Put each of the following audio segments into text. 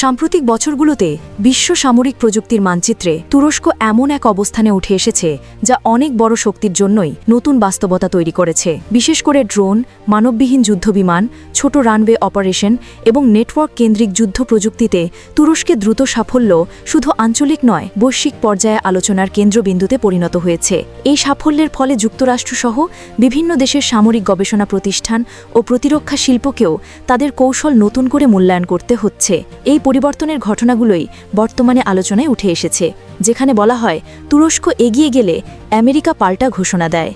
সাম্প্রতিক বছরগুলোতে বিশ্ব সামরিক প্রযুক্তির মানচিত্রে তুরস্ক এমন এক অবস্থানে উঠে এসেছে যা অনেক বড় শক্তির জন্যই নতুন বাস্তবতা তৈরি করেছে। বিশেষ করে ড্রোন, মানববিহীন যুদ্ধবিমান, ছোট রানওয়ে অপারেশন এবং নেটওয়ার্ক কেন্দ্রিক যুদ্ধ প্রযুক্তিতে তুরস্কের দ্রুত সাফল্য শুধু আঞ্চলিক নয়, বৈশ্বিক পর্যায়ে আলোচনার কেন্দ্রবিন্দুতে পরিণত হয়েছে। এই সাফল্যের ফলে যুক্তরাষ্ট্রসহ বিভিন্ন দেশের সামরিক গবেষণা প্রতিষ্ঠান ও প্রতিরক্ষা শিল্পকেও তাদের কৌশল নতুন করে মূল্যায়ন করতে হচ্ছে। এই পরিবর্তনের ঘটনাগুলোই বর্তমানে আলোচনায় উঠে এসেছে, যেখানে বলা হয়, তুরস্ক এগিয়ে গেলে আমেরিকা পাল্টা ঘোষণা দেয়।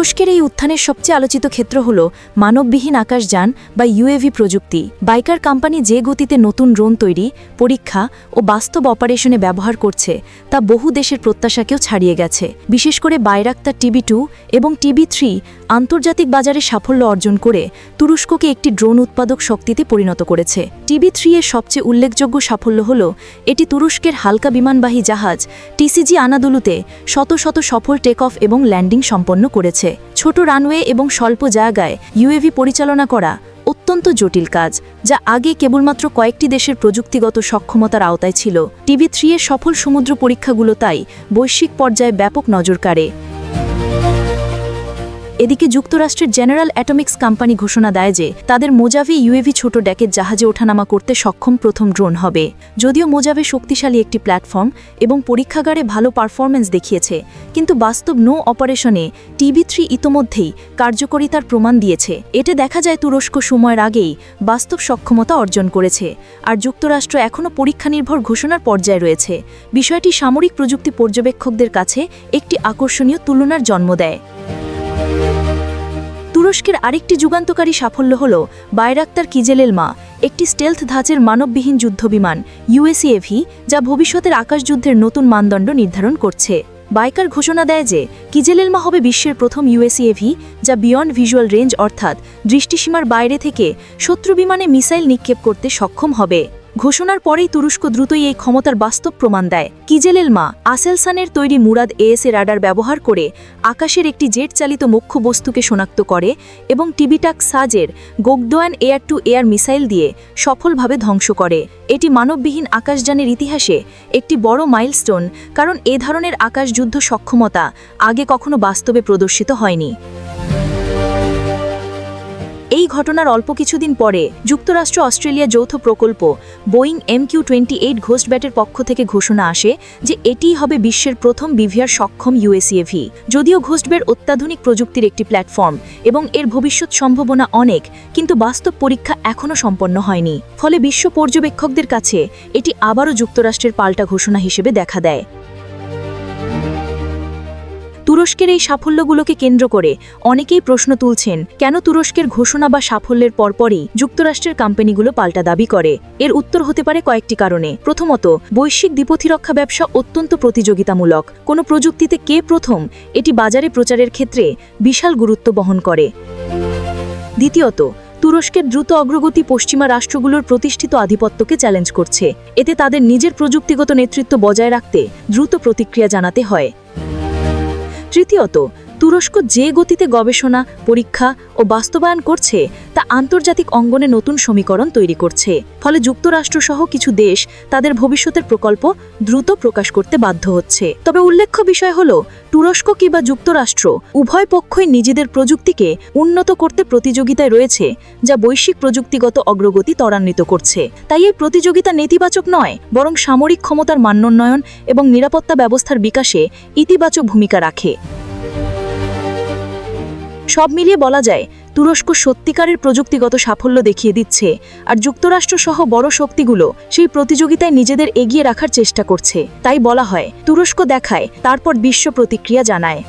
তুরস্কের এই উত্থানের সবচেয়ে আলোচিত ক্ষেত্র হল মানববিহীন আকাশযান বা ইউএভি প্রযুক্তি। বাইকার কোম্পানি যে গতিতে নতুন ড্রোন তৈরি, পরীক্ষা ও বাস্তব অপারেশনে ব্যবহার করছে, তা বহু দেশের প্রত্যাশাকেও ছাড়িয়ে গেছে। বিশেষ করে বাইরাক্তার টিবি টু এবং টিবি থ্রি আন্তর্জাতিক বাজারে সাফল্য অর্জন করে তুরস্ককে একটি ড্রোন উৎপাদক শক্তিতে পরিণত করেছে। টিবি থ্রি এর সবচেয়ে উল্লেখযোগ্য সাফল্য হল, এটি তুরস্কের হালকা বিমানবাহী জাহাজ টিসিজি আনাদুলুতে শত শত সফল টেক অফ এবং ল্যান্ডিং সম্পন্ন করেছে। ছোট রানওয়ে এবং স্বল্প জায়গায় ইউএভি পরিচালনা করা অত্যন্ত জটিল কাজ, যা আগে কেবলমাত্র কয়েকটি দেশের প্রযুক্তিগত সক্ষমতার আওতায় ছিল। টিভি থ্রি এর সফল সমুদ্র পরীক্ষাগুলো তাই বৈশ্বিক পর্যায়ে ব্যাপক নজর কাড়ে। এদিকে যুক্তরাষ্ট্রের জেনারেল অ্যাটমিক্স কোম্পানি ঘোষণা দেয় যে তাদের মোজাভি ইউএভি ছোট ড্যাকের জাহাজে ওঠানামা করতে সক্ষম প্রথম ড্রোন হবে। যদিও মোজাভে শক্তিশালী একটি প্ল্যাটফর্ম এবং পরীক্ষাগারে ভালো পারফরমেন্স দেখিয়েছে, কিন্তু বাস্তব নো অপারেশনে টিভি থ্রি ইতোমধ্যেই কার্যকরিতার প্রমাণ দিয়েছে। এতে দেখা যায় তুরস্ক সময়ের আগেই বাস্তব সক্ষমতা অর্জন করেছে, আর যুক্তরাষ্ট্র এখনও পরীক্ষা নির্ভর ঘোষণার পর্যায়ে রয়েছে। বিষয়টি সামরিক প্রযুক্তি পর্যবেক্ষকদের কাছে একটি আকর্ষণীয় তুলনার জন্ম দেয়। তুরস্কের আরেকটি যুগান্তকারী সাফল্য হল বাইরাক্তার কিজেলেল মা একটি স্টেলথ ধাঁচের মানববিহীন যুদ্ধবিমান ইউএসিএভি যা ভবিষ্যতের আকাশযুদ্ধের নতুন মানদণ্ড নির্ধারণ করছে। বাইকার ঘোষণা দেয় যে, কিজেলেলমা হবে বিশ্বের প্রথম ইউএসিএভি যা বিয়ন্ড ভিজুয়াল রেঞ্জ অর্থাৎ দৃষ্টিসীমার বাইরে থেকে শত্রু বিমানে মিসাইল নিক্ষেপ করতে সক্ষম হবে। ঘোষণার পরেই তুরস্ক দ্রুতই এই ক্ষমতার বাস্তব প্রমাণ দেয়। কিজেলেলমা আসেলসানের তৈরি মুরাদ এএসএ রাডার ব্যবহার করে আকাশের একটি জেট চালিত মুখ্য বস্তুকে শনাক্ত করে এবং টিবিটাক সাজের Gokdogan air to air missile দিয়ে সফলভাবে ধ্বংস করে। এটি মানববিহীন আকাশযানের ইতিহাসে একটি বড় মাইলস্টোন, কারণ এ ধরনের আকাশযুদ্ধ সক্ষমতা আগে কখনো বাস্তবে প্রদর্শিত হয়নি। এই ঘটনার অল্প কিছুদিন পরে যুক্তরাষ্ট্র অস্ট্রেলিয়া যৌথ প্রকল্প Boeing M Q twenty eight ghost ব্যাটের পক্ষ থেকে ঘোষণা আসে যে এটিই হবে বিশ্বের প্রথম বিভিআর সক্ষম ইউএসিএভি যদিও ঘোস্টবের অত্যাধুনিক প্রযুক্তির একটি প্ল্যাটফর্ম এবং এর ভবিষ্যৎ সম্ভাবনা অনেক, কিন্তু বাস্তব পরীক্ষা এখনও সম্পন্ন হয়নি। ফলে বিশ্ব পর্যবেক্ষকদের কাছে এটি আবারও যুক্তরাষ্ট্রের পাল্টা ঘোষণা হিসেবে দেখা দেয়। তুরস্কের এই সাফল্যগুলোকে কেন্দ্র করে অনেকেই প্রশ্ন তুলছেন, কেন তুরস্কের ঘোষণা বা সাফল্যের পরপরই যুক্তরাষ্ট্রের কোম্পানিগুলো পাল্টা দাবি করে? এর উত্তর হতে পারে কয়েকটি কারণে। প্রথমত, বৈশ্বিক দ্বিপথিরক্ষা ব্যবসা অত্যন্ত প্রতিযোগিতামূলক। কোনো প্রযুক্তিতে কে প্রথম, এটি বাজারে প্রচারের ক্ষেত্রে বিশাল গুরুত্ব বহন করে। দ্বিতীয়ত, তুরস্কের দ্রুত অগ্রগতি পশ্চিমা রাষ্ট্রগুলোর প্রতিষ্ঠিত আধিপত্যকে চ্যালেঞ্জ করছে। এতে তাদের নিজের প্রযুক্তিগত নেতৃত্ব বজায় রাখতে দ্রুত প্রতিক্রিয়া জানাতে হয়। তৃতীয়ত তুরস্ক যে গতিতে গবেষণা, পরীক্ষা ও বাস্তবায়ন করছে, তা আন্তর্জাতিক অঙ্গনে নতুন সমীকরণ তৈরি করছে। ফলে যুক্তরাষ্ট্রসহ কিছু দেশ তাদের ভবিষ্যতের প্রকল্প দ্রুত প্রকাশ করতে বাধ্য হচ্ছে। তবে উল্লেখ্য বিষয় হল, তুরস্ক কিংবা যুক্তরাষ্ট্র উভয় পক্ষই নিজেদের প্রযুক্তিকে উন্নত করতে প্রতিযোগিতায় রয়েছে, যা বৈশ্বিক প্রযুক্তিগত অগ্রগতি ত্বরান্বিত করছে। তাই এই প্রতিযোগিতা নেতিবাচক নয়, বরং সামরিক ক্ষমতার মানোন্নয়ন এবং নিরাপত্তা ব্যবস্থার বিকাশে ইতিবাচক ভূমিকা রাখে। সব মিলিয়ে বলা যায়, তুরস্ক সত্যিকারের প্রযুক্তিগত সাফল্য দেখিয়ে দিচ্ছে, আর যুক্তরাষ্ট্র সহ বড় শক্তিগুলো সেই প্রতিযোগিতায় নিজেদের এগিয়ে রাখার চেষ্টা করছে। তাই বলা হয়, তুরস্ক দেখায়, তারপর বিশ্ব প্রতিক্রিয়া জানায়।